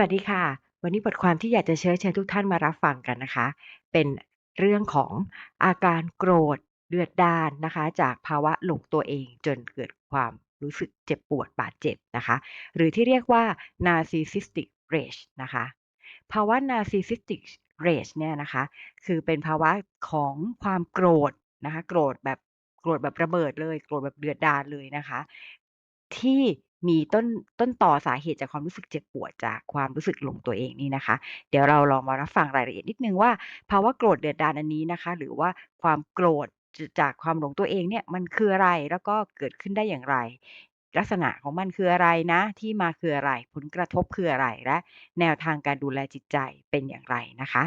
วัสดีค่ะ วันนี้บทความที่อยากจะเชิญชวนทุกท่านมารับฟังกันนะคะ เป็นเรื่องของอาการโกรธเดือดดาลนะคะ จากภาวะหลงตัวเองจนเกิดความรู้สึกเจ็บปวดบาดเจ็บนะคะ หรือที่เรียกว่า narcissistic rage นะคะ ภาวะ narcissistic rage เนี่ยนะคะ คือเป็นภาวะของความโกรธนะคะ โกรธแบบโกรธแบบระเบิดเลย โกรธแบบเดือดดาลเลยนะคะ ที่ มีต้นต้นต่อสาเหตุจากความรู้สึกเจ็บปวดจากความรู้สึกหลงตัวเองนี่นะคะ เดี๋ยวเราลองมารับฟังรายละเอียดนิดนึงว่าภาวะโกรธเดือดดาลอันนี้นะคะ หรือว่าความโกรธจากความหลงตัวเองเนี่ยมันคืออะไรแล้วก็เกิดขึ้นได้อย่างไร ลักษณะของมันคืออะไรนะ ที่มาคืออะไร ผลกระทบคืออะไรและ แนวทางการดูแลจิตใจเป็นอย่างไรนะคะ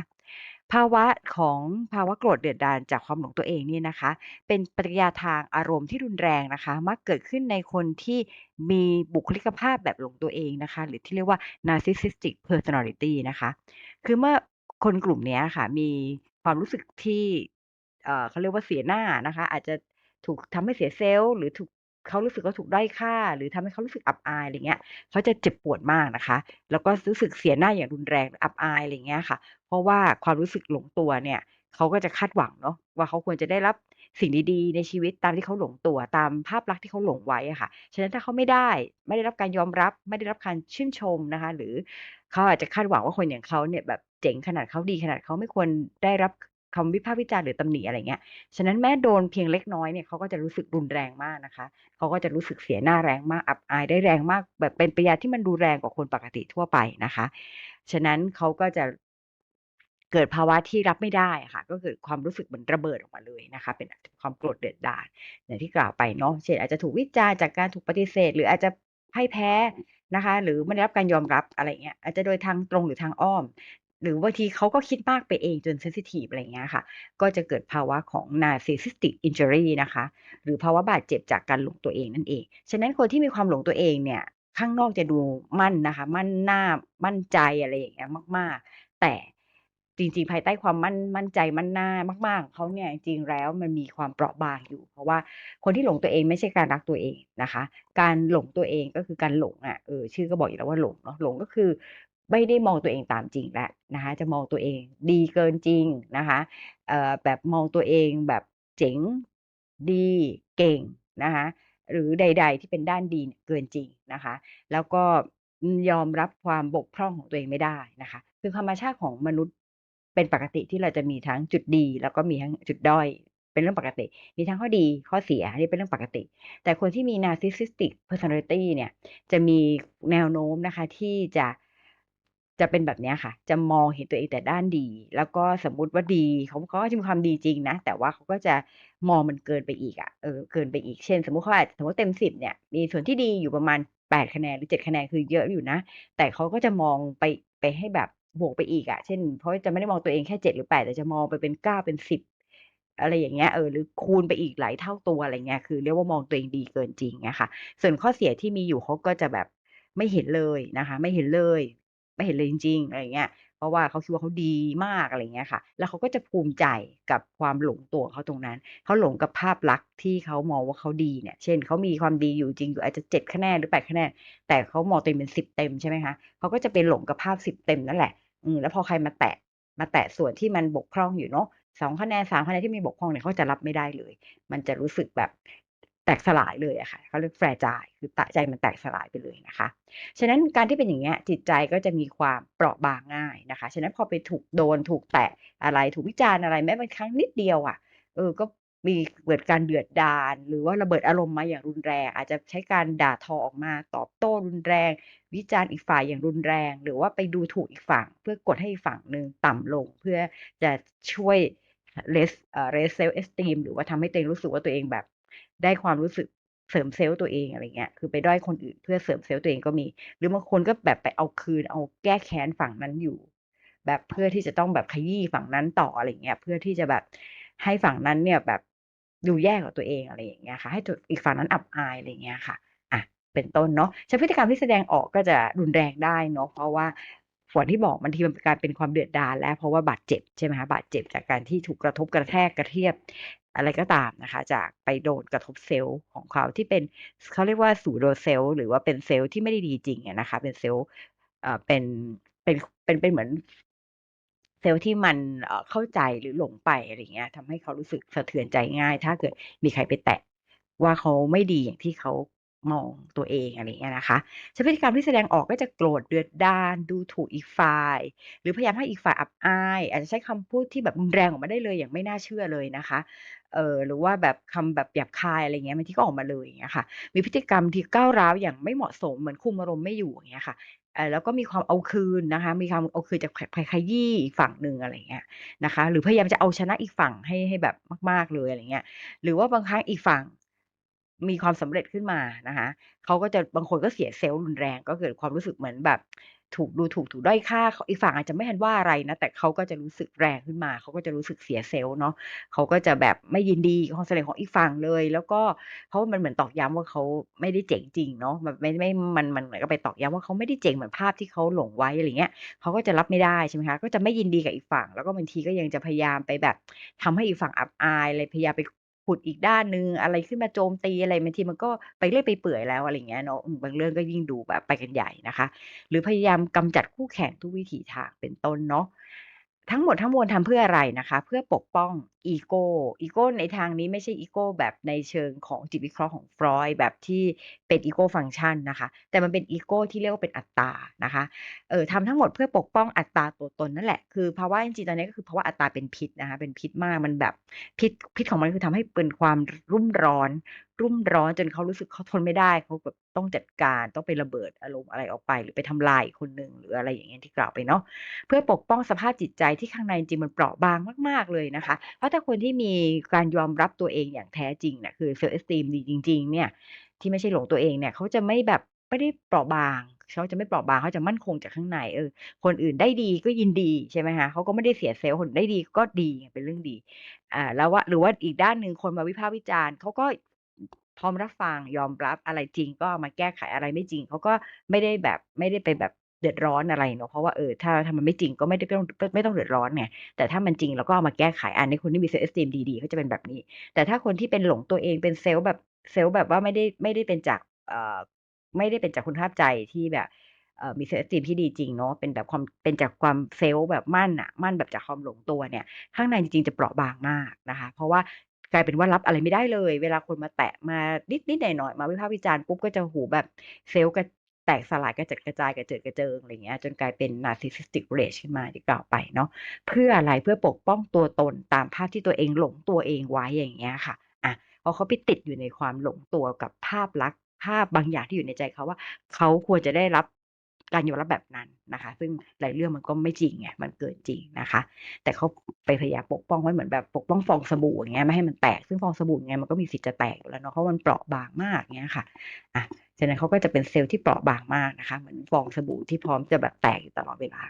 ภาวะของภาวะโกรธเดือดดาลจากความหลงตัวเองนี่นะคะ เป็นปฏิกิริยาทางอารมณ์ที่รุนแรงนะคะ มักเกิดขึ้นในคนที่มีบุคลิกภาพแบบหลงตัวเองนะคะ หรือที่เรียกว่า narcissistic personality นะคะ คือเมื่อคนกลุ่มนี้ค่ะ มีความรู้สึกที่เอ่อเขาเรียกว่าเสียหน้านะคะ อาจจะถูกทำให้เสีย self หรือถูก เขารู้สึกว่าถูกด้อยค่า หรือทำให้เขารู้สึกอับอายอะไรเงี้ยเขาจะเจ็บปวดมากนะคะ แล้วก็รู้สึกเสียหน้าอย่างรุนแรงอับอายอะไรเงี้ยค่ะ เพราะว่าความรู้สึกหลงตัวเนี่ยเขาก็จะคาดหวังเนาะว่าเขาควรจะได้รับสิ่งดีๆ ในชีวิตตามที่เขาหลงตัวตามภาพลักษณ์ที่เขาหลงไว้อะค่ะ ฉะนั้นถ้าเขาไม่ได้ไม่ได้รับการยอมรับ ไม่ได้รับการชื่นชมนะคะ หรือเขาอาจจะคาดหวังว่าคนอย่างเขาเนี่ยแบบเจ๋งขนาดเขาดีขนาดเขาไม่ควรได้รับ คำวิพากษ์วิจารณ์หรือตำหนิอะไรเงี้ย ฉะนั้นแม้โดนเพียงเล็กน้อยเนี่ยเขาก็จะรู้สึกรุนแรงมากนะคะ เขาก็จะรู้สึกเสียหน้าแรงมาก อับอายได้แรงมาก แบบเป็นปริยาที่มันรุนแรงกว่าคนปกติทั่วไปนะคะ ฉะนั้นเขาก็จะเกิดภาวะที่รับไม่ได้ค่ะ ก็เกิดความรู้สึกเหมือนระเบิดออกมาเลยนะคะ เป็นความโกรธเดือดดาลอย่างที่กล่าวไปเนาะ เช่นอาจจะถูกวิจารณ์จากการถูกปฏิเสธ หรืออาจจะพ่ายแพ้นะคะ หรือไม่ได้รับการยอมรับอะไรเงี้ยอาจจะโดยทางตรงหรือทางอ้อม หรือบางทีเขาก็คิดมากไปเองจนเซนซิทิฟอะไรเงี้ยค่ะ ก็จะเกิดภาวะของ narcissistic injury นะคะ หรือภาวะบาดเจ็บจากการหลงตัวเองนั่นเอง ฉะนั้นคนที่มีความหลงตัวเองเนี่ยข้างนอกจะดูมั่นนะคะ มั่นหน้ามั่นใจอะไรอย่างเงี้ยมาก ๆ แต่จริงๆ ภายใต้ความมั่นมั่นใจมั่นหน้ามาก ๆเขาเนี่ยจริงๆแล้วมันมีความเปราะบางอยู่ เพราะว่าคนที่หลงตัวเองไม่ใช่การรักตัวเองนะคะ การหลงตัวเองก็คือการหลงอะเออชื่อก็บอกอยู่แล้วว่าหลงเนาะหลงก็คือ ไม่ได้มองตัวเองตามจริงแล้วนะคะจะมองตัวเองดีเกินจริงนะคะแบบมองตัวเองแบบเจ๋งดีเก่งนะคะหรือใด ๆ ที่เป็นด้านดีเกินจริงนะคะ แล้วก็ยอมรับความบกพร่องของตัวเองไม่ได้นะคะ คือธรรมชาติของมนุษย์เป็นปกติที่เราจะมีทั้งจุดดี แล้วก็มีทั้งจุดด้อยเป็นเรื่องปกติ มีทั้งข้อดีข้อเสียนนี้เป็นเรื่องปกติ แต่คนที่มี narcissistic personality เนี่ยจะมีแนวโน้มนะคะที่จะ จะเป็นแบบนี้ค่ะ จะมองเห็นตัวเองแต่ด้านดี แล้วก็สมมุติว่าดีเขาเขาก็จะมีความดีจริงนะ แต่ว่าเขาก็จะมองมันเกินไปอีกอะเออเกินไปอีกเช่น สมมุติเขาอาจจะสมมติเต็ม10เนี่ยมีส่วนที่ดีอยู่ประมาณ8คะแนนหรือ7คะแนนคือเยอะอยู่นะ แต่เขาก็จะมองไปไปให้แบบบวกไปอีกอะเช่นเขาะจะไม่ได้มองตัวเองแค่7หรือ8แต่จะมองไปเป็น9เป็น10อะไรอย่างเงี้ยเออหรือคูณไปอีกหลายเท่าตัวอะไรเงี้ยคือเรียกว่ามองตัวเองดีเกินจริงเงี้ยค่ะส่วนข้อเสียที่มีอยู่เขาก็จะแบบไม่เห็นเลยนะคะ ไม่เห็นเลย ไม่เห็นเลยจริงๆอะไรอย่างเงี้ย เพราะว่าเขาคิดว่าเขาดีมากอะไรอย่างเงี้ยค่ะ แล้วเขาก็จะภูมิใจกับความหลงตัวเขาตรงนั้น เขาหลงกับภาพลักษณ์ที่เขามองว่าเขาดีเนี่ย เช่นเขามีความดีอยู่จริงอยู่อาจจะ7คะแนนหรือ8คะแนน แต่เขามองตัวเองเป็น10เต็มใช่ไหมคะเขาก็จะไปหลงกับภาพ10เต็มนั่นแหละ อืมแล้วพอใครมาแตะมาแตะส่วนที่มันบกพร่องอยู่เนาะ2คะแนน3คะแนนที่มีบกพร่องเนี่ยเขาจะรับไม่ได้เลย มันจะรู้สึกแบบ แตกสลายเลยอะค่ะเขาเรียก fragile คือตะใจมันแตกสลายไปเลยนะคะ ฉะนั้นการที่เป็นอย่างเงี้ยจิตใจก็จะมีความเปราะบางง่ายนะคะ ฉะนั้นพอไปถูกโดนถูกแตะอะไรถูกวิจารณ์อะไรแม้บางครั้งนิดเดียวอะเออก็มีเกิดการเดือดดาลหรือว่าระเบิดอารมณ์มาอย่างรุนแรง อาจจะใช้การด่าทอออกมาตอบโต้รุนแรง วิจารณ์อีกฝ่ายอย่างรุนแรง หรือว่าไปดูถูกอีกฝั่ง เพื่อกดให้อีกฝั่งหนึ่งต่ำลง เพื่อจะช่วย raise เอ่อ raise self esteem หรือว่าทำให้ตัวเองรู้สึกว่าตัวเองแบบ ได้ความรู้สึกเสริม self ตัวเองอะไรเงี้ย คือไปด้อยคนอื่นเพื่อเสริม self ตัวเองก็มี หรือบางคนก็แบบไปเอาคืนเอาแก้แค้นฝั่งนั้นอยู่ แบบเพื่อที่จะต้องแบบขยี้ฝั่งนั้นต่ออะไรเงี้ย เพื่อที่จะแบบให้ฝั่งนั้นเนี่ยแบบดูแย่กว่าตัวเองอะไรอย่างเงี้ยค่ะ ให้ตัวอีกฝั่งนั้นอับอายอะไรเงี้ยค่ะ อะ เป็นต้นเนาะฉะนั้พฤติกรรมที่แสดงออกก็จะรุนแรงได้เนาะ เพราะว่าอย่างที่บอกบางทีมันกายเป็นความเดือดดาลแล้วเพราะว่าบาดเจ็บใช่ไหมคะบาดเจ็บจากการที่ถูกกระทบกระแทกกระเทียบ อะไรก็ตามนะคะ จากไปโดนกระทบเซลล์ของเขาที่เป็นเขาเรียกว่าสูโดเซลล์หรือว่าเป็นเซลล์ที่ไม่ได้ดีจริงอะนะคะ เป็น self เอ่อเป็นเป็นเป็นเป็นเหมือนเซลล์ที่มันเข้าใจหรือหลงไปอะไรเงี้ยทำให้เขารู้สึกสะเทือนใจง่าย ถ้าเกิดมีใครไปแตะว่าเขาไม่ดีอย่างที่เขา มองตัวเองอะไรเงี้ยนะคะใช้พฤติกรรมที่แสดงออกก็จะโกรธเดือดดาลดูถูกอีกฝ่าย หรือพยายามให้อีกฝ่ายอับอาย อาจจะใช้คำพูดที่แบบรุนแรงออกมาได้เลยอย่างไม่น่าเชื่อเลยนะคะเอ่อหรือว่าแบบคำแบบหยาบคายอะไรเงี้ยบางทีก็ออกมาเลยอย่างเงี้ยค่ะมีพฤติกรรมที่ก้าวร้าวอย่างไม่เหมาะสมเหมือนคุมอารมณ์ไม่อยู่อย่างเงี้ยค่ะเออแล้วก็มีความเอาคืนนะคะ มีความเอาคืนจากขขขยี้อีกฝั่งหนึ่งอะไรเงี้ยนะคะ หรือพยายามจะเอาชนะอีกฝั่งให้ให้แบบมาก ๆเลยอะไรเงี้ย หรือว่าบางครั้งอีกฝั่ง มีความสำเร็จขึ้นมานะคะ เขาก็จะบางคนก็เสียเซลล์รุนแรง ก็เกิดความรู้สึกเหมือนแบบ ถูกดูถูกถูกด้อยค่าอีกฝั่งอาจจะไม่ทันว่าอะไรนะ แต่เขาก็จะรู้สึกแรงขึ้นมา เขาก็จะรู้สึกเสียเซลล์เนาะเขาก็จะแบบไม่ยินดีกับความสำเร็จของอีกฝั่งเลย แล้วก็เพราะว่ามันเหมือนตอกย้ำว่าเขาไม่ได้เจ๋งจริงเนาะมันไม่ไม่มันมันเหมือนกับไปตอกย้ำว่าเขาไม่ได้เจ๋งเหมือนภาพที่เขาหลงไว้อะไรเงี้ยเขาก็จะรับไม่ได้ใช่ไหมคะก็จะไม่ยินดีกับอีกฝั่ง แล้วก็บางทีก็ยังจะพยายามไปแบบทำให้อีกฝั่งอับอายอะไรพยายามไป ขุดอีกด้านหนึ่งอะไรขึ้นมาโจมตีอะไรบางทีมันก็ไปเรื่อยไปเปื่อยแล้วอะไรเงี้ยเนาะบางเรื่องก็ยิ่งดูแบบไปกันใหญ่นะคะ หรือพยายามกำจัดคู่แข่งทุกวิถีทางเป็นต้นเนาะ ทั้งหมดทั้งมวลทำเพื่ออะไรนะคะ เพื่อปกป้องอีโก้อีโก้ในทางนี้ไม่ใช่อีโก้แบบในเชิงของจิตวิเคราะห์ของฟรอยด์แบบที่เป็นอีโก้ฟังก์ชันนะคะ แต่มันเป็นอีโก้ที่เรียกว่าเป็นอัตตานะคะเอ่อทำทั้งหมดเพื่อปกป้องอัตตาตัวตนนั่นแหละคือภาวะจริงๆตอนนี้ก็คือภาวะอัตตาเป็นพิษนะคะเป็นพิษมากมันแบบพิษพิษของมันคือทำให้เป็นความรุ่มร้อน รุ่มร้อนจนเขารู้สึกเขาทนไม่ได้ เขาแบบต้องจัดการต้องไประเบิดอารมณ์อะไรออกไป หรือไปทำลายคนหนึ่งหรืออะไรอย่างเงี้ยที่กล่าวไปเนาะเพื่อปกป้องสภาพจิตใจที่ข้างในจริงมันเปราะบางมาก ๆเลยนะคะ เพราะถ้าคนที่มีการยอมรับตัวเองอย่างแท้จริงเนี่ยคือ self esteem ดีจริง ๆ เนี่ย ที่ไม่ใช่หลงตัวเองเนี่ยเขาจะไม่แบบไม่ได้เปราะบางเขาจะไม่เปราะบางเขาจะมั่นคงจากข้างในเออคนอื่นได้ดีก็ยินดีใช่ไหมคะเขาก็ไม่ได้เสียเซลล์คนได้ดีก็ดีเป็นเรื่องดีอ่าแล้วว่าหรือว่าอีกด้านหนึ่งคนมาวิพากษ์วิจารณ์เขาก็ พร้อมรับฟัง ยอมรับ อะไรจริงก็มาแก้ไข อะไรไม่จริงเขาก็ไม่ได้แบบ ไม่ได้ไปแบบเดือดร้อนอะไรเนาะ เพราะว่า เออ ถ้า ถ้ามันไม่จริงก็ไม่ได้ไม่ต้อง ไม่ต้องเดือดร้อนไง แต่ถ้ามันจริงเราก็เอามาแก้ไข อันนี้คนที่มี self esteem ดี ๆ เขาจะเป็นแบบนี้ แต่ถ้าคนที่เป็นหลงตัวเอง เป็นเซลล์แบบ เซลล์แบบว่าไม่ได้ ไม่ได้เป็นจาก เอ่อ ไม่ได้เป็นจากคุณภาพใจที่แบบ เอ่อ มี self esteem ที่ดีจริงเนาะ เป็นแบบความ เป็นจากความเซลล์แบบมั่นน่ะมั่นแบบจากความหลงตัวเนี่ย ข้างในจริง ๆ จะเปราะบางมากนะคะ เพราะว่า กลายเป็นว่ารับอะไรไม่ได้เลย เวลาคนมาแตะมานิดๆหน่อยๆมาวิพากษ์วิจารณ์ปุ๊บก็จะโอ้โฮแบบเซลล์กระแตกสลายกระจัดกระจายกระเจิดกระเจิงอะไรเงี้ยจนกลายเป็น narcissistic rage ขึ้นมาที่กล่าวไปเนาะเพื่ออะไรเพื่อปกป้องตัวตนตามภาพที่ตัวเองหลงตัวเองไว้อย่างเงี้ยค่ะอะเพราะเขาไปติดอยู่ในความหลงตัวกับภาพลักษณ์ภาพบางอย่างที่อยู่ในใจเขาว่า เขาควรจะได้รับ การยอมรับแบบนั้นนะคะ ซึ่งหลายเรื่องมันก็ไม่จริงไงมันเกินจริงนะคะ แต่เขาไปพยายามปกป้องไว้เหมือนแบบปกป้องฟองสบู่อย่างเงี้ยไม่ให้มันแตกซึ่งฟองสบู่ไงมันก็มีสิทธิ์จะแตกอยู่แล้วเนาะเพราะมันเปราะบางมากเงี้ยค่ะอะฉะนั้นเขาก็จะเป็นเซลล์ที่เปราะบางมากนะคะ เหมือนฟองสบู่ที่พร้อมจะแบบแตกอยู่ตลอดเวลา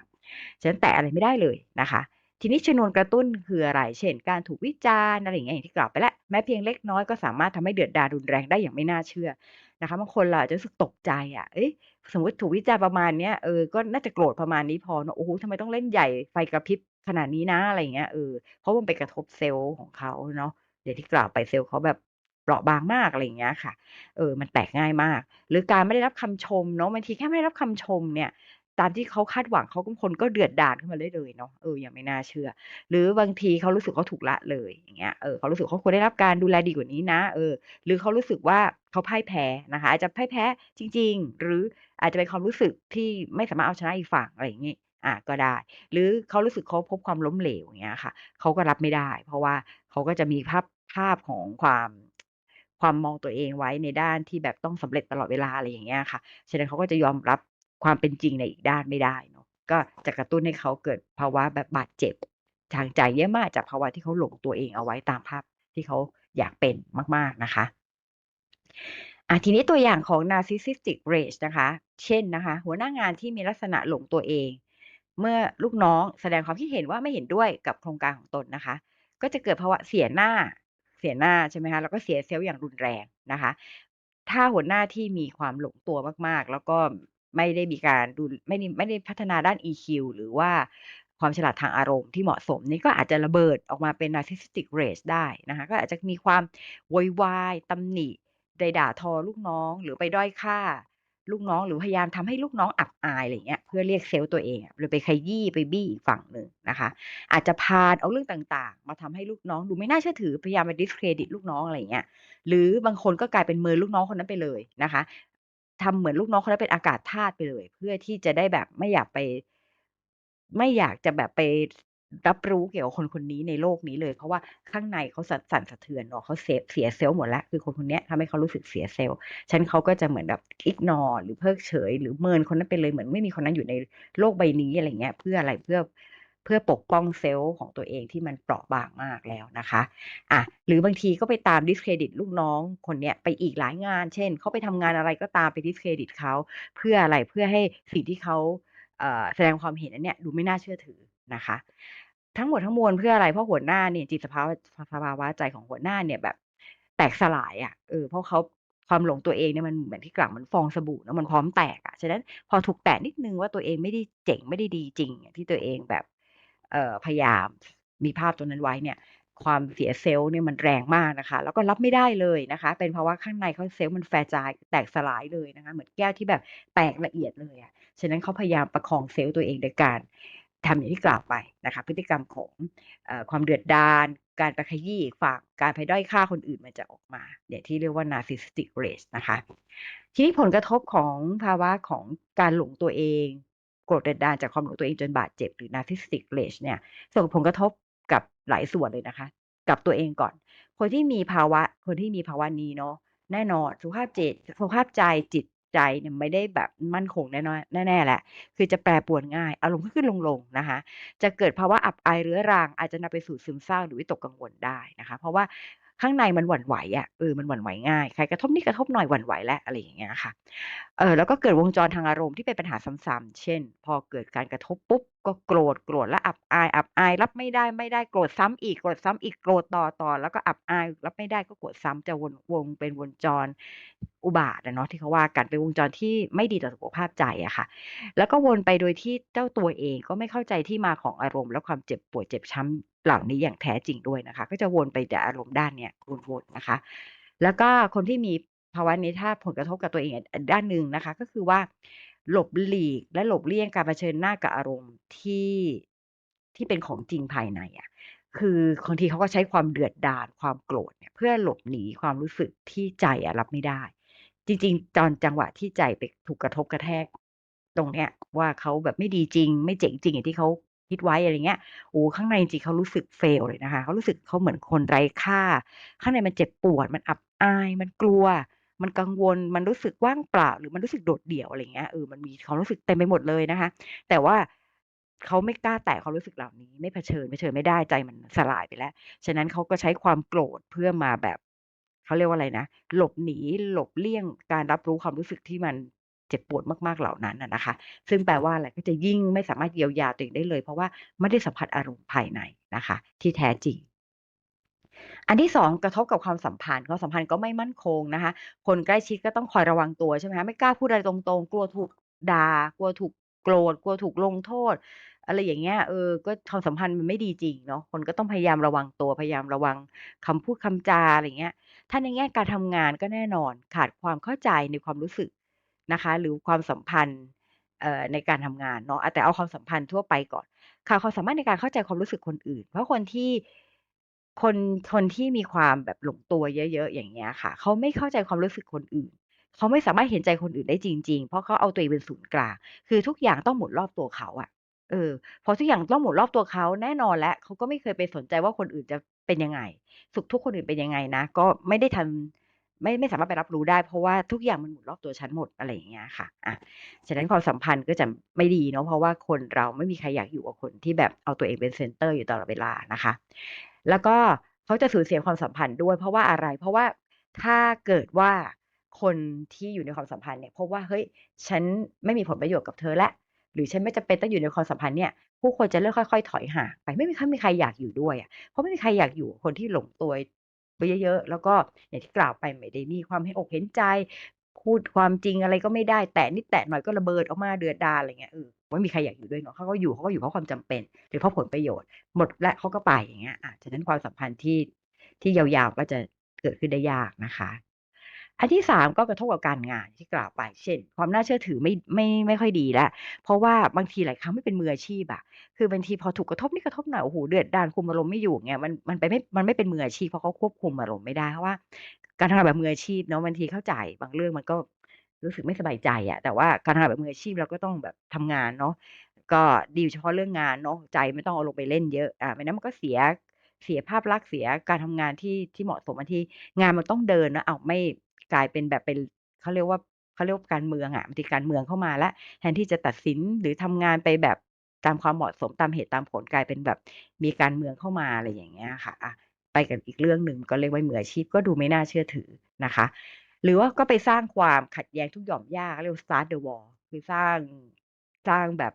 ฉะนั้นแตะอะไรไม่ได้เลยนะคะทีนี้ชนวนกระตุ้นคืออะไร เช่น การถูกวิจารณ์อะไรอย่างเงี้ยอย่างที่กล่าวไปแล้ว แม้เพียงเล็กน้อยก็สามารถทำให้เดือดดาลรุนแรงได้อย่างไม่น่าเชื่อ นะคะบางคนเราอาจจะรู้สึกตกใจอะเอ๊ะสมมติถูกวิจารณ์ประมาณเนี้ย เออ ก็น่าจะโกรธประมาณนี้พอเนาะ โอ้โฮ ทำไมต้องเล่นใหญ่ไฟกระพริบขนาดนี้นะ อะไรอย่างเงี้ย เออ เพราะมันไปกระทบเซลล์ของเขาเนาะ อย่างที่กล่าวไปเซลล์เขาแบบเปราะบางมาก อะไรอย่างเงี้ยค่ะ เออ มันแตกง่ายมาก หรือการไม่ได้รับคำชมเนาะ บางทีแค่ไม่ได้รับคำชมเนี่ย ตามที่เขาคาดหวัง เขาบางคนก็เดือดดาลขึ้นมาได้เลยเนาะ เออ อย่างไม่น่าเชื่อ หรือบางทีเขารู้สึกเขาถูกละเลย อย่างเงี้ย เออ เขารู้สึกเขาควรได้รับการดูแลดีกว่านี้นะ เออ หรือเขารู้สึกว่าเขาพ่ายแพ้นะคะ อาจจะพ่ายแพ้จริง ๆ หรืออาจจะเป็นความรู้สึกที่ไม่สามารถเอาชนะอีกฝั่งอะไรอย่างงี้ อ่า ก็ได้ หรือเขารู้สึกเขาพบความล้มเหลวอย่างเงี้ยค่ะ เขาก็รับไม่ได้ เพราะว่าเขาก็จะมีภาพ ภาพของความ ความมองตัวเองไว้ในด้านที่แบบต้องสำเร็จตลอดเวลา อะไรอย่างเงี้ยค่ะ ฉะนั้นเขาก็จะยอมรับ ความเป็นจริงในอีกด้านไม่ได้เนาะก็จะกระตุ้นให้เขาเกิดภาวะแบบบาดเจ็บ ทางใจเยอะมากจากภาวะที่เขาหลงตัวเองเอาไว้ตามภาพที่เขาอยากเป็นมาก ๆนะคะอ่าทีนี้ตัวอย่างของ narcissistic rage นะคะ เช่นนะคะ หัวหน้างานที่มีลักษณะหลงตัวเอง เมื่อลูกน้องแสดงความคิดเห็นว่าไม่เห็นด้วยกับโครงการของตนนะคะ ก็จะเกิดภาวะเสียหน้าเสียหน้าใช่ไหมคะแล้วก็เสียเซลล์อย่างรุนแรงนะคะ ถ้าหัวหน้าที่มีความหลงตัวมากๆ แล้วก็ ไม่ได้มีการดูไม่ได้ไม่ได้พัฒนาด้าน EQ หรือว่าความฉลาดทางอารมณ์ที่เหมาะสม นี่ก็อาจจะระเบิดออกมาเป็น narcissistic rage ได้นะคะก็อาจจะมีความโวยวายตำหนิไปด่าทอลูกน้อง หรือไปด้อยค่าลูกน้องหรือพยายามทำให้ลูกน้องอับอายอะไรเงี้ยเพื่อเรียก self ตัวเองหรือไปขยี้ไปบี้อีกฝั่งหนึ่งนะคะ อาจจะพาลเอาเรื่องต่างๆ มาทำให้ลูกน้องดูไม่น่าเชื่อถือพยายามมา discredit ลูกน้องอะไรเงี้ยหรือบางคนก็กลายเป็นเมินลูกน้องคนนั้นไปเลยนะคะ ทำเหมือนลูกน้องคนนั้นเป็นอากาศธาตุไปเลย เพื่อที่จะได้แบบไม่อยากไป ไม่อยากจะแบบไป รับรู้เกี่ยวกับคนคนนี้ในโลกนี้เลย เพราะว่าข้างในเขาสะสั่นสะเทือนเนาะ เขาเซฟ เสีย self หมดแล้ว คือคนคนเนี้ยทำให้เขารู้สึกเสีย self ฉะนั้นเขาก็จะเหมือนแบบ ignore หรือเพิกเฉย หรือเมินคนนั้นไปเลย เหมือนไม่มีคนนั้นอยู่ในโลกใบนี้ อะไรอย่างเงี้ย เพื่ออะไร เพื่อ เพื่อปกป้อง self ของตัวเองที่มันเปราะบางมากแล้วนะคะอะหรือบางทีก็ไปตาม discredit ลูกน้องคนเนี้ยไปอีกหลายงาน เช่นเขาไปทำงานอะไรก็ตามไป discredit เขาเพื่ออะไรเพื่อให้สิ่งที่เขาเแสดงความเห็นอันเนี้ยดูไม่น่าเชื่อถือนะคะ ทั้งหมดทั้งมวลเพื่ออะไรเพราะหัวหน้าเนี่ยจิตสภาวะสภาวะใจของหัวหน้าเนี่ยแบบแตกสลายอะเออเพราะเขาความหลงตัวเองเนี่ยมันเหมือนที่กล่าวมือนฟองสบู่นะมันพร้อมแตกอะฉะนั้นพอถูกแตะนิดนึงว่าตัวเองไม่ได้เจ๋งไม่ได้ดีจริงที่ตัวเองแบบ พยายามมีภาพตรงนั้นไว้เนี่ยความเสีย self เนี่ยมันแรงมากนะคะ แล้วก็รับไม่ได้เลยนะคะ เป็นเพราะว่าข้างในเขา self มัน fragile แตกสลายเลยนะคะ เหมือนแก้วที่แบบแตกละเอียดเลยอะฉะนั้นเขาพยายามประคอง self ตัวเองโดยการทำอย่างที่กล่าวไปนะคะ พฤติกรรมของอความเดือดดาลการไปขยี้อีกฝั่งการไปด้อยค่าคนอื่นมันจะออกมาเนี่ยที่เรียกว่า narcissistic rage นะคะ ทีนี้ผลกระทบของภาวะของการหลงตัวเอง กรธเดือดดาลจากความหลงตัวเองจนบาดเจ็บหรือ narcissistic rage เนี่ย ส่งผลกระทบกับหลายส่วนเลยนะคะ กับตัวเองก่อน คนที่มีภาวะ คนที่มีภาวะนี้เนาะแน่นอนสุขภาพจิตสุขภาพใจจิตใจเนี่ยไม่ได้แบบมั่นคงแน่นอนแน่ๆแหละ คือจะแปรปรวนง่าย อารมณ์ขึ้นลงๆนะคะ จะเกิดภาวะอับอายเรื้อรังอาจจะนำไปสู่ซึมเศร้าหรือวิตกกังวลได้นะคะ เพราะว่า ข้างในมันหวั่นไหวอะเออมันหวั่นไหวง่ายใครกระทบนี่กระทบหน่อยหวั่นไหวแล้วอะไรอย่างเงี้ยค่ะเออแล้วก็เกิดวงจรทางอารมณ์ที่เป็นปัญหาซ้ำๆเช่น พอเกิดการกระทบปุ๊บ ก็โกรธโกรธแล้วอับอาย อับอายรับไม่ได้ๆโกรธซ้ำอีกโกรธซ้ำอีกโกรธต่อๆแล้วก็อับอายรับไม่ได้ก็โกรธซ้ำจะวนวงเป็นวงจรอุบาทอะเนาะที่เขาว่ากันเป็นวงจรที่ไม่ดีต่อสุขภาพใจอะค่ะ แล้วก็วนไปโดยที่เจ้าตัวเองก็ไม่เข้าใจที่มาของอารมณ์ และความเจ็บปวดเจ็บช้ำเหล่านี้อย่างแท้จริงด้วยนะคะ ก็จะวนไปแต่อารมณ์ด้านเนี้ยวนๆนะคะ แล้วก็คนที่มีภาวะนี้ถ้าผลกระทบกับตัวเองด้านหนึ่งนะคะ ก็คือว่า หลบหลีกและหลบเลี่ยงการเผชิญหน้ากับอารมณ์ที่ ที่เป็นของจริงภายในอะ คือบางทีเขาก็ใช้ความเดือดดาล ความโกรธเนี่ย เพื่อหลบหนีความรู้สึกที่ใจอะรับไม่ได้ จริง ๆ ตอนจังหวะที่ใจไปถูกกระทบกระแทก ตรงเนี้ยว่าเขาแบบไม่ดีจริง ไม่เจ๋งจริงอย่างที่เขาคิดไว้ อะไรเงี้ย โอ้ ข้างในจริง ๆ เขารู้สึก fail เลยนะคะ เขารู้สึกเขาเหมือนคนไร้ค่า ข้างในมันเจ็บปวด มันอับอาย มันกลัว มันกังวลมันรู้สึกว่างเปล่า หรือมันรู้สึกโดดเดี่ยวอะไรเงี้ยเออมันมีความรู้สึกเต็มไปหมดเลยนะคะ แต่ว่าเขาไม่กล้าแตะความรู้สึกเหล่านี้ ไม่เผชิญเผชิญไม่ได้ใจมันสลายไปแล้ว ฉะนั้นเขาก็ใช้ความโกรธเพื่อมาแบบเขาเรียกว่าอะไรนะหลบหนีหลบเลี่ยงการรับรู้ความรู้สึกที่มันเจ็บปวดมากๆเหล่านั้นนะคะ ซึ่งแปลว่าอะไรก็จะยิ่งไม่สามารถเยียวยาตัวเองได้เลย เพราะว่าไม่ได้สัมผัสอารมณ์ภายในนะคะ ที่แท้จริง อันที่ 2 กระทบกับความสัมพันธ์ ความสัมพันธ์ก็ไม่มั่นคงนะคะ คนใกล้ชิดก็ต้องคอยระวังตัวใช่ไหมคะไม่กล้าพูดอะไรตรงๆ กลัวถูกด่า กลัวถูกโกรธ กลัวถูกลงโทษ อะไรอย่างเงี้ย เออ ก็ความสัมพันธ์มันไม่ดีจริงเนาะ คนก็ต้องพยายามระวังตัว พยายามระวังคำพูดคำจาอะไรเงี้ย ถ้าในแง่การทำงานก็แน่นอนขาดความเข้าใจในความรู้สึกนะคะ หรือความสัมพันธ์ เอ่อ ในการทำงานเนาะอาแต่เอาความสัมพันธ์ทั่วไปก่อนขาดความสามารถในการเข้าใจความรู้สึกคนอื่น เพราะคนที่ คน คนที่มีความแบบหลงตัวเยอะ ๆ อย่างเงี้ยค่ะ เขาไม่เข้าใจความรู้สึกคนอื่น เขาไม่สามารถเห็นใจคนอื่นได้จริง ๆ เพราะเขาเอาตัวเองเป็นศูนย์กลาง คือทุกอย่างต้องหมุนรอบตัวเขาอะ เออ พอทุกอย่างต้องหมุนรอบตัวเขา แน่นอนแล้วเขาก็ไม่เคยไปสนใจว่าคนอื่นจะเป็นยังไง สุขทุกข์คนอื่นเป็นยังไงนะ ก็ไม่ได้ทัน ไม่ ไม่สามารถไปรับรู้ได้ เพราะว่าทุกอย่างมันหมุนรอบตัวฉันหมด อะไรอย่างเงี้ยค่ะอะฉะนั้นความสัมพันธ์ก็จะไม่ดีเนาะ เพราะว่าคนเราไม่มีใครอยากอยู่กับคนที่แบบเอาตัวเองเป็น เซนเตอร์ อยู่ตลอดเวลานะคะ แล้วก็เขาจะสูญเสียความสัมพันธ์ด้วย เพราะว่าอะไร เพราะว่าถ้าเกิดว่าคนที่อยู่ในความสัมพันธ์เนี่ยพบว่าเฮ้ยฉันไม่มีผลประโยชน์กับเธอแล้วหรือฉันไม่จำเป็นต้องอยู่ในความสัมพันธ์เนี่ยผู้คนจะเริ่มค่อย ๆ ถอยห่างไปไม่มีค่อยมีใครอยากอยู่ด้วยอะเพราะไม่มีใครอยากอยู่คนที่หลงตัวไปเยอะๆแล้วก็อย่างที่กล่าวไปไม่ได้มีความเห็นอกเห็นใจพูดความจริงอะไรก็ไม่ได้ แตะนิดแตะหน่อยก็ระเบิดออกมาเดือดดาอะไรอย่างเงี้ยเออ ไม่มีใครอยากอยู่ด้วยเนาะเขาก็อยู่เขาก็อยู่เพราะความจำเป็น หรือเพราะผลประโยชน์ หมดแล้วเขาก็ไปอย่างเงี้ยอ่าฉะนั้นความสัมพันธ์ที่ที่ยาวๆก็จะเกิดขึ้นได้ยากนะคะ อันที่3ก็กระทบกับการงานที่กล่าวไป เช่น ความน่าเชื่อถือไม่ไม่ไม่ค่อยดีแล้วเพราะว่าบางทีหลายครั้งไม่เป็นมืออาชีพอะคือบางทีพอถูกกระทบนิดกระทบหน่อยโอ้โฮเดือดดาลคุมอารมณ์ไม่อยู่เงี้ยมันมันไปไม่มันไม่เป็นมืออาชีพเพราะเขาควบคุมอารมณ์ไม่ได้เพราะว่าการทำงานแบบมืออาชีพเนาะบางทีเข้าใจบางเรื่องมันก็ รู้สึกไม่สบายใจอะแต่ว่าการทำงานแบบมืออาชีพเราก็ต้องแบบทำงานเนาะก็ดีเฉพาะเรื่องงานเนาะใจไม่ต้องเอาลงไปเล่นเยอะอ่าไม่นั้นมันก็เสียเสียภาพลักษณ์เสียการทำงานที่ที่เหมาะสมที่งานมันต้องเดินนะเอาไม่กลายเป็นแบบเป็นเขาเรียกว่าเขาเรียกว่าการเมืองอะบางทีการเมืองเข้ามาล้วแทนที่จะตัดสินหรือทำงานไปแบบตามความเหมาะสมตามเหตุตามผลกลายเป็นแบบมีการเมืองเข้ามาอะไรอย่างเงี้ยค่ะอาไปกับอีกเรื่องหนึ่งก็เรียกว่ามืออาชีพก็ดูไม่น่าเชื่อถือนะคะ หรือว่าก็ไปสร้างความขัดแย้งทุกหย่อมหญ้าเขาเรียกว่า start the war คือสร้าง สร้างแบบ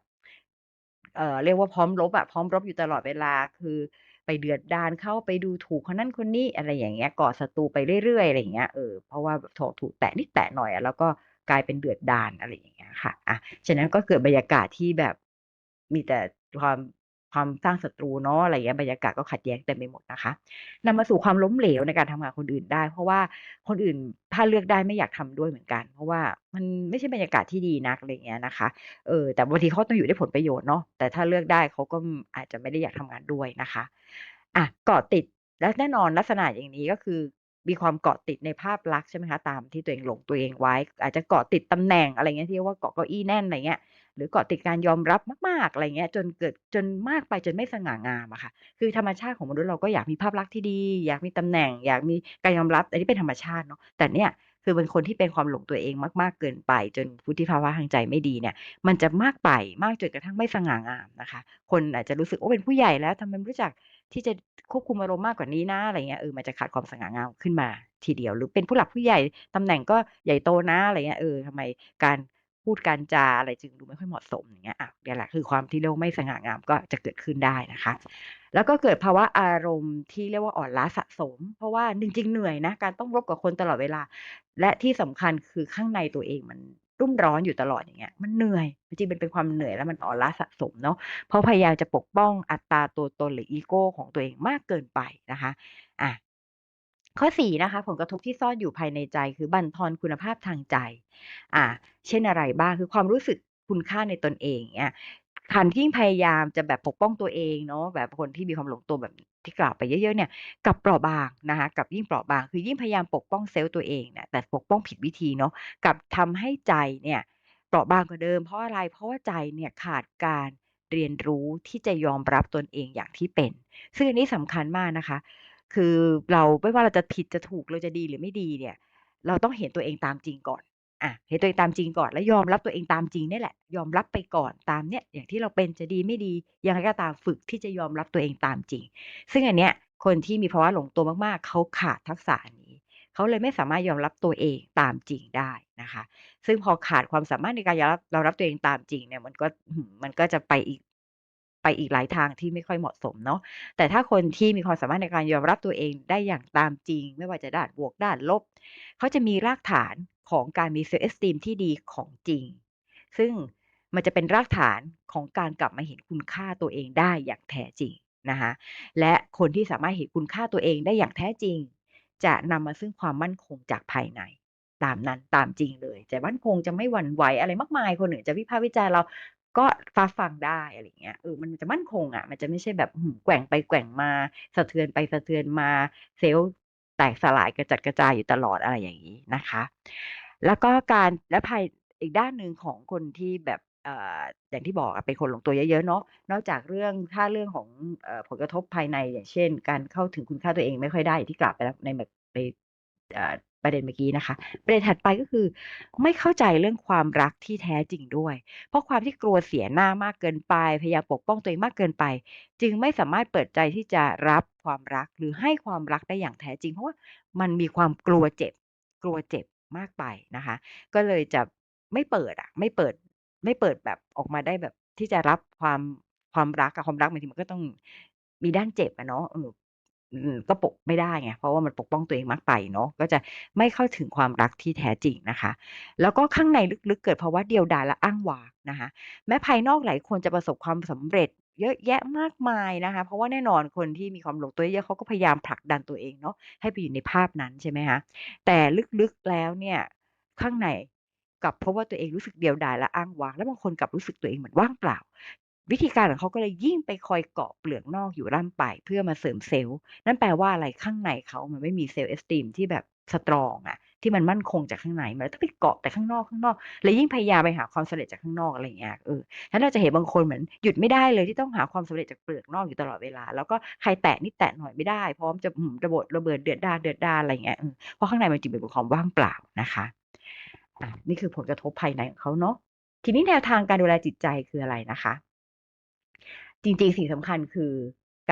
เอ่อ เรียกว่าพร้อมรบอะพร้อมรบอยู่ตลอดเวลา คือไปเดือดดาลเขาไปดูถูกคนนั้นคนนี้อะไรอย่างเงี้ย ก่อศัตรูไปเรื่อยๆอะไรอย่างเงี้ย เออ เพราะว่าแบบโถถูกแตะนิดแตะหน่อยอะแล้วก็กลายเป็นเดือดดาลอะไรอย่างเงี้ยค่ะอาฉะนั้นก็เกิดบรรยากาศที่แบบมีแต่ความ ความสร้างศัตรูเนาะอะไรอย่างเงี้ยบรรยากาศก็ขัดแย้งเต็มไปหมดนะคะนำมาสู่ความล้มเหลวในการทำงานคนอื่นได้ เพราะว่าคนอื่นถ้าเลือกได้ไม่อยากทำด้วยเหมือนกัน เพราะว่ามันไม่ใช่บรรยากาศที่ดีนักอะไรอย่างเงี้ยนะคะเออแต่บางทีเขาต้องอยู่ได้ผลประโยชน์เนาะแต่ถ้าเลือกได้เขาก็อาจจะไม่ได้อยากทำงานด้วยนะคะอาเกาะติดและแน่นอนลักษณะอย่างนี้ก็คือมีความเกาะติดในภาพลักษณ์ใช่ไหมคะตามที่ตัวเองหลงตัวเองไว้ อาจจะเกาะติดตำแหน่งอะไรเงี้ยที่ว่าเกาะเก้าอี้แน่นอะไรเงี้ย หรือเกาะติดการยอมรับมากๆอะไรเงี้ยจนเกิดจนมากไปจนไม่สง่างามอะค่ะ คือธรรมชาติของมนุษย์เราก็อยากมีภาพลักษณ์ที่ดี อยากมีตำแหน่ง อยากมีการยอมรับอันนี้เป็นธรรมชาติเนาะแต่เนี่ยคือเป็นคนที่เป็นความหลงตัวเองมาก ๆ เกินไป จนวุฒิภาวะทางใจไม่ดีเนี่ย มันจะมากไปมากจนกระทั่งไม่สง่างามนะคะ คนอาจจะรู้สึกโอ้เป็นผู้ใหญ่แล้วทำไมไม่รู้จักที่จะควบคุมอารมณ์มากกว่านี้นะอะไรเงี้ยเออมันจะขาดความสง่างามขึ้นมาทีเดียว หรือเป็นผู้หลักผู้ใหญ่ตำแหน่งก็ใหญ่โตนะอะไรเงี้ยเออทำไมการ พูดการจาอะไรจึงดูไม่ค่อยเหมาะสมอย่างเงี้ยอาเนี่ยแหละคือความที่เรียกว่าไม่สง่างามก็จะเกิดขึ้นได้นะคะ แล้วก็เกิดภาวะอารมณ์ที่เรียกว่าอ่อนล้าสะสม เพราะว่าจริง ๆ เหนื่อยนะการต้องรบกับคนตลอดเวลา และที่สำคัญคือข้างในตัวเองมันรุ่มร้อนอยู่ตลอดอย่างเงี้ยมันเหนื่อยจริงๆมันเป็นความเหนื่อยแล้วมันอ่อนล้าสะสมเนาะเพราะพยายามจะปกป้องอัตราตัวตนหรืออีโก้ของตัวเองมากเกินไปนะคะอา ข้อ 4 นะคะ ผลกระทบที่ซ่อนอยู่ภายในใจ คือบั่นทอนคุณภาพทางใจ อ่า เช่นอะไรบ้าง คือความรู้สึกคุณค่าในตนเองเงี้ยการที่พยายามจะแบบปกป้องตัวเองเนาะแบบคนที่มีความหลงตัวแบบที่กล่าวไปเยอะๆเนี่ยกับเปราะบางนะคะกับยิ่งเปราะบาง คือยิ่งพยายามปกป้องเซลฟ์ตัวเองเนี่ยแต่ปกป้องผิดวิธีเนาะกับทำให้ใจเนี่ยเปราะบางกว่าเดิมเพราะอะไรเพราะว่าใจเนี่ยขาดการเรียนรู้ที่จะยอมรับตนเองอย่างที่เป็น ซึ่งอันนี้สำคัญมากนะคะ คือเราไม่ว่าเราจะผิดจะถูกเราจะดีหรือไม่ดีเนี่ย เราต้องเห็นตัวเองตามจริงก่อนอาเห็นตัวเองตามจริงก่อนแล้วยอมรับตัวเองตามจริงนี่แหละ ยอมรับไปก่อนตามเนี่ยอย่างที่เราเป็นจะดีไม่ดียังไงก็ตามฝึกที่จะยอมรับตัวเองตามจริง ซึ่งอันเนี้ยคนที่มีภาวะหลงตัวมากๆ เขาขาดทักษะนี้ เขาเลยไม่สามารถยอมรับตัวเองตามจริงได้นะคะ ซึ่งพอขาดความสามารถในการยอมรับยอมรับตัวเองตามจริงเนี่ยมันก็มันก็จะไปอีก ไปอีกหลายทางที่ไม่ค่อยเหมาะสมเนาะแต่ถ้าคนที่มีความสามารถในการยอมรับตัวเองได้อย่างตามจริง ไม่ว่าจะด้านบวกด้านลบ เขาจะมีรากฐานของการมี self esteem ที่ดีของจริง ซึ่งมันจะเป็นรากฐานของการกลับมาเห็นคุณค่าตัวเองได้อย่างแท้จริงนะคะและคนที่สามารถเห็นคุณค่าตัวเองได้อย่างแท้จริง จะนำมาซึ่งความมั่นคงจากภายใน ตามนั้นตามจริงเลยจะมั่นคงจะไม่หวั่นไหวอะไรมากมายคนอื่นจะวิพากษ์วิจารณ์เรา ก็รับฟังได้อะไรเงี้ยเออมันจะมั่นคงอะมันจะไม่ใช่แบบอื้อฮือแกว่งไปแกว่งมาสะเทือนไปสะเทือนมาเซลฟ์แตกสลายกระจัดกระจายอยู่ตลอดอะไรอย่างงี้นะคะ แล้วก็การและภายอีกด้านหนึ่งของคนที่แบบเอ่ออย่างที่บอกอะเป็นคนลงตัวเยอะๆเนาะนอกจากเรื่องถ้าเรื่องของเอ่อผลกระทบภายในอย่างเช่น การเข้าถึงคุณค่าตัวเองไม่ค่อยได้อย่างที่กล่าวไปแล้วในแบบในเอ่อ ประเด็นเมื่อกี้นะคะ ประเด็นถัดไปก็คือ ไม่เข้าใจเรื่องความรักที่แท้จริงด้วย เพราะความที่กลัวเสียหน้ามากเกินไป พยายามปกป้องตัวเองมากเกินไป จึงไม่สามารถเปิดใจที่จะรับความรักหรือให้ความรักได้อย่างแท้จริง เพราะว่ามันมีความกลัวเจ็บ กลัวเจ็บมากไปนะคะ ก็เลยจะไม่เปิดอะไม่เปิดไม่เปิดแบบออกมาได้แบบที่จะรับความความรักอะความรักบางทีมันก็ต้องมีด้านเจ็บอะเนาะเออ อืม ก็ปกไม่ได้ไง เพราะว่ามันปกป้องตัวเองมากไปเนาะ ก็จะไม่เข้าถึงความรักที่แท้จริงนะคะ แล้วก็ข้างในลึก ๆ เกิดภาวะเดียวดายและอ้างว้างนะคะ แม้ภายนอกหลายคนจะประสบความสำเร็จเยอะแยะมากมายนะคะ เพราะว่าแน่นอนคนที่มีความหลงตัวเยอะ ๆ เขาก็พยายามผลักดันตัวเองเนาะ ให้ไปอยู่ในภาพนั้น ใช่ไหมคะ แต่ลึก ๆ แล้วเนี่ย ข้างในกลับพบว่าตัวเองรู้สึกเดียวดายและอ้างว้าง แล้วบางคนกลับรู้สึกตัวเองเหมือนว่างเปล่า วิธีการของเขาก็เลยยิ่งไปคอยเกาะเปลือกนอกอยู่ร่ำไปเพื่อมาเสริมเซลล์ นั่นแปลว่าอะไรข้างในเขามันไม่มี self esteem ที่แบบสตรองอะที่มันมั่นคงจากข้างในมันต้องไปเกาะแต่ข้างนอกๆแล้วยิ่งพยายามไปหาความสำเร็จจากข้างนอกอะไรอย่างเงี้ยเออฉะนั้นเราจะเห็นบางคนเหมือนหยุดไม่ได้เลยที่ต้องหาความสำเร็จจากเปลือกนอกอยู่ตลอดเวลา แล้วก็ใครแตะนิดแตะหน่อยไม่ได้ พร้อมจะระบดระเบิดเดือดดาลๆอะไรอย่างเงี้ยอืมเพราะข้างในมันจึงเป็นความว่างเปล่านะคะอานี่คือผลกระทบภายในของเขาเนาะทีนี้แนวทางการดูแลจิตใจคืออะไรนะคะ จริงๆสิ่งสำคัญคือ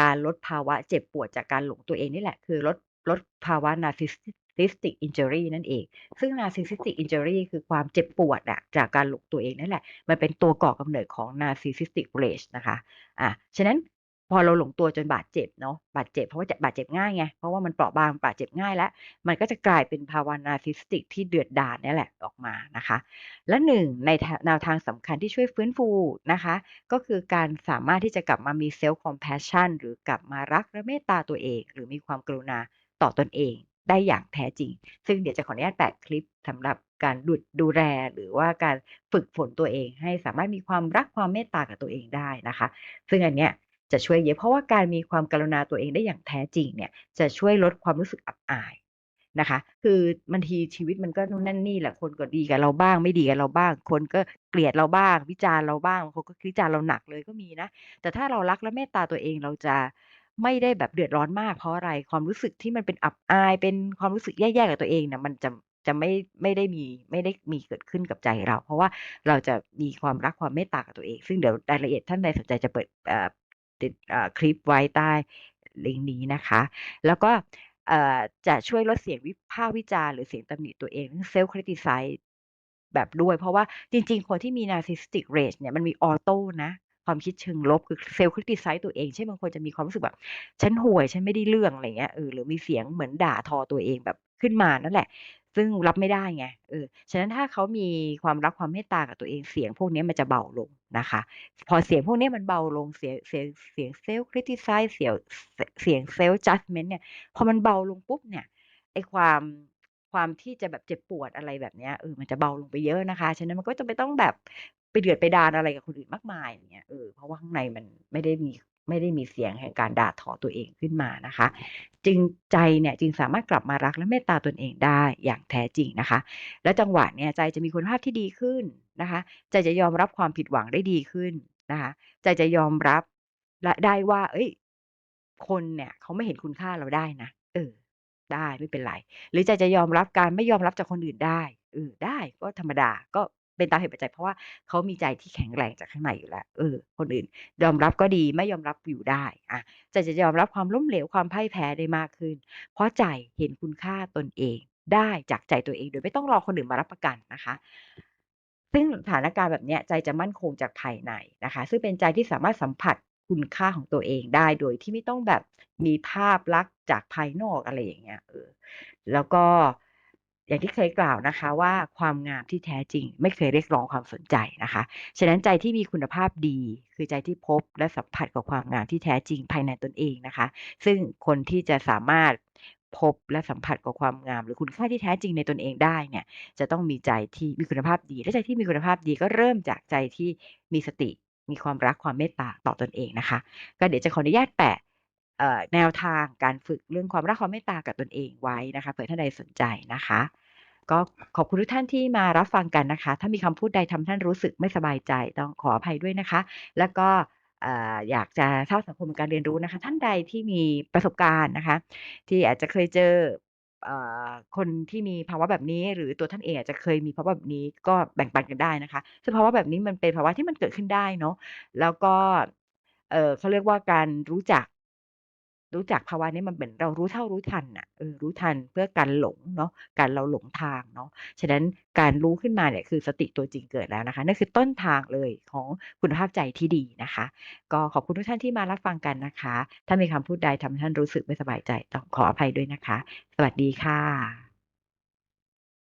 การลดภาวะเจ็บปวดจากการหลงตัวเองนี่แหละ คือลดลดภาวะ narcissistic injury นั่นเอง ซึ่ง narcissistic injury คือความเจ็บปวดอะจากการหลงตัวเองนั่นแหละ มันเป็นตัวก่อกำเนิดของ narcissistic rage นะคะ อะ ฉะนั้น พอเราหลงตัวจนบาดเจ็บเนาะบาดเจ็บเพราะว่าจะบาดเจ็บง่ายไงเพราะว่ามันเปราะบางบาดเจ็บง่ายแล้ว มันก็จะกลายเป็นภาวะ narcissistic ที่เดือดดาลเนี่ยแหละออกมานะคะ และ1ในแถวแนวทางสำคัญที่ช่วยฟื้นฟูนะคะ ก็คือการสามารถที่จะกลับมามี self compassion หรือกลับมารักและเมตตาตัวเอง หรือมีความกรุณาต่อตนเองได้อย่างแท้จริง ซึ่งเดี๋ยวจะขออนุญาตแปะคลิปสำหรับการดุดดูแลหรือว่าการฝึกฝนตัวเอง ให้สามารถมีความรักความเมตตากับตัวเองได้นะคะ ซึ่งอันเนี้ย จะช่วยเยอะเพราะว่าการมีความกรุณาตัวเองได้อย่างแท้จริงเนี่ยจะช่วยลดความรู้สึกอับอายนะคะ คือบางทีชีวิตมันก็นู่นนั่นนี่แหละคนก็ดีกับเราบ้าง ไม่ดีกับเราบ้าง คนก็เกลียดเราบ้าง วิจารณ์เราบ้างคนก็วิจารณ์เราหนักเลยก็มีนะ แต่ถ้าเรารักและเมตตาตัวเองเราจะไม่ได้แบบเดือดร้อนมากเพราะอะไรความรู้สึกที่มันเป็นอับอาย เป็นความรู้สึกแย่ๆกับตัวเองเนี่ยมันจะจะไม่ไม่ได้มีไม่ได้มีเกิดขึ้นกับใจเรา เพราะว่าเราจะมีความรักความเมตตากับตัวเอง ซึ่งเดี๋ยวรายละเอียดท่านใดสนใจจะเปิดเติดคลิปไว้ใต้ลิงก์นี้นะคะ แล้วก็จะช่วยลดเสียงวิพากษ์วิจารณ์หรือเสียงตำหนิตัวเอง self criticize แบบด้วย เพราะว่าจริง ๆ คนที่มี narcissistic rage เนี่ยมันมีออโต้นะความคิดเชิงลบคือ self criticize ตัวเองเช่บางคนจะมีความรู้สึกแบบ ฉันห่วยฉันไม่ได้เรื่องอะไรเงี้ยเออหรือมีเสียงเหมือนด่าทอตัวเองแบบขึ้นมานั่นแหละ ซึ่งรับไม่ได้ไงเออฉะนั้นถ้าเขามีความรักความเมตตากับตัวเองเสียงพวกนี้มันจะเบาลงนะคะ พอเสียงพวกนี้มันเบาลงเสียงเสียงเสียง self criticize เสียวเสียง self judgment เนี่ยพอมันเบาลงปุ๊บเนี่ยไอความความที่จะแบบเจ็บปวดอะไรแบบเนี้ยเออมันจะเบาลงไปเยอะนะคะ ฉะนั้นมันก็จะไม่ต้องแบบไปเดือดไปดาลอะไรกับคนอื่นมากมายอย่างเงี้ยเออเพราะว่าข้างในมันไม่ได้มี ไม่ได้มีเสียงแห่งการด่าทอตัวเองขึ้นมานะคะ จึงใจเนี่ยจึงสามารถกลับมารักและเมตตาตนเองได้อย่างแท้จริงนะคะ และจังหวะเนี้ยใจจะมีคุณภาพที่ดีขึ้นนะคะใจจะยอมรับความผิดหวังได้ดีขึ้นนะคะใจจะยอมรับและได้ว่าเฮ้ย คนเนี่ยเขาไม่เห็นคุณค่าเราได้นะเออ ได้ไม่เป็นไร หรือใจจะยอมรับการไม่ยอมรับจากคนอื่นได้เออได้ก็ธรรมดาก็ เป็นตามเหตุปัจจัยเพราะว่าเขามีใจที่แข็งแรงจากข้างในอยู่แล้วเออ คนอื่น ยอมรับก็ดีไม่ยอมรับอยู่ได้อาใจจะยอมรับความล้มเหลวความพ่ายแพ้ได้มากขึ้น เพราะใจเห็นคุณค่าตนเองได้จากใจตัวเองโดยไม่ต้องรอคนอื่นมารับประกันนะคะ ซึ่งสถานการณ์แบบเนี้ยใจจะมั่นคงจากภายในนะคะ ซึ่งเป็นใจที่สามารถสัมผัสคุณค่าของตัวเองได้โดยที่ไม่ต้องแบบมีภาพลักษณ์จากภายนอกอะไรอย่างเงี้ยเออแล้วก็ อย่างที่เคยกล่าวนะคะว่าความงามที่แท้จริง ไม่เคยเรียกร้องความสนใจนะคะ ฉะนั้นใจที่มีคุณภาพดี คือใจที่พบและสัมผัสกับความงามที่แท้จริงภายในตนเองนะคะ ซึ่งคนที่จะสามารถพบและสัมผัสกับความงาม หรือคุณค่าที่แท้จริงในตนเองได้เนี่ยจะต้องมีใจที่มีคุณภาพดี และใจที่มีคุณภาพดีก็เริ่มจากใจที่มีสติมีความรักความเมตตาต่อตนเองนะคะ ก็เดี๋ยวจะขออนุญาตแปะ เอ่อแนวทางการฝึกเรื่องความรักความเมตตากับตนเองไว้นะคะเผื่อท่านใดสนใจนะคะ ก็ขอบคุณทุกท่านที่มารับฟังกันนะคะ ถ้ามีคำพูดใดทำท่านรู้สึกไม่สบายใจต้องขออภัยด้วยนะคะ แล้วก็เอ่ออยากจะสร้าสังคมการเรียนรู้นะคะ ท่านใดที่มีประสบการณ์นะคะ ที่อาจจะเคยเจอเอ่อคนที่มีภาวะแบบนี้ หรือตัวท่านเองอาจจะเคยมีภาวะแบบนี้ก็แบ่งปันกันได้นะคะซึ่งภาวะแบบนี้มันเป็นภาวะที่มันเกิดขึ้นได้เนาะแล้วก็เออเขาเรียกว่าการรู้จัก รู้จักภาวะนี้มันเป็นเรารู้เท่ารู้ทันอะเออรู้ทันเพื่อการหลงเนาะการเราหลงทางเนาะฉะนั้นการรู้ขึ้นมาเนี่ยคือสติตัวจริงเกิดแล้วนะคะนั่นคือต้นทางเลยของคุณภาพใจที่ดีนะคะ ก็ขอบคุณทุกท่านที่มารับฟังกันนะคะ ถ้ามีคำพูดใดทำให้ท่านรู้สึกไม่สบายใจต้องขออภัยด้วยนะคะ สวัสดีค่ะ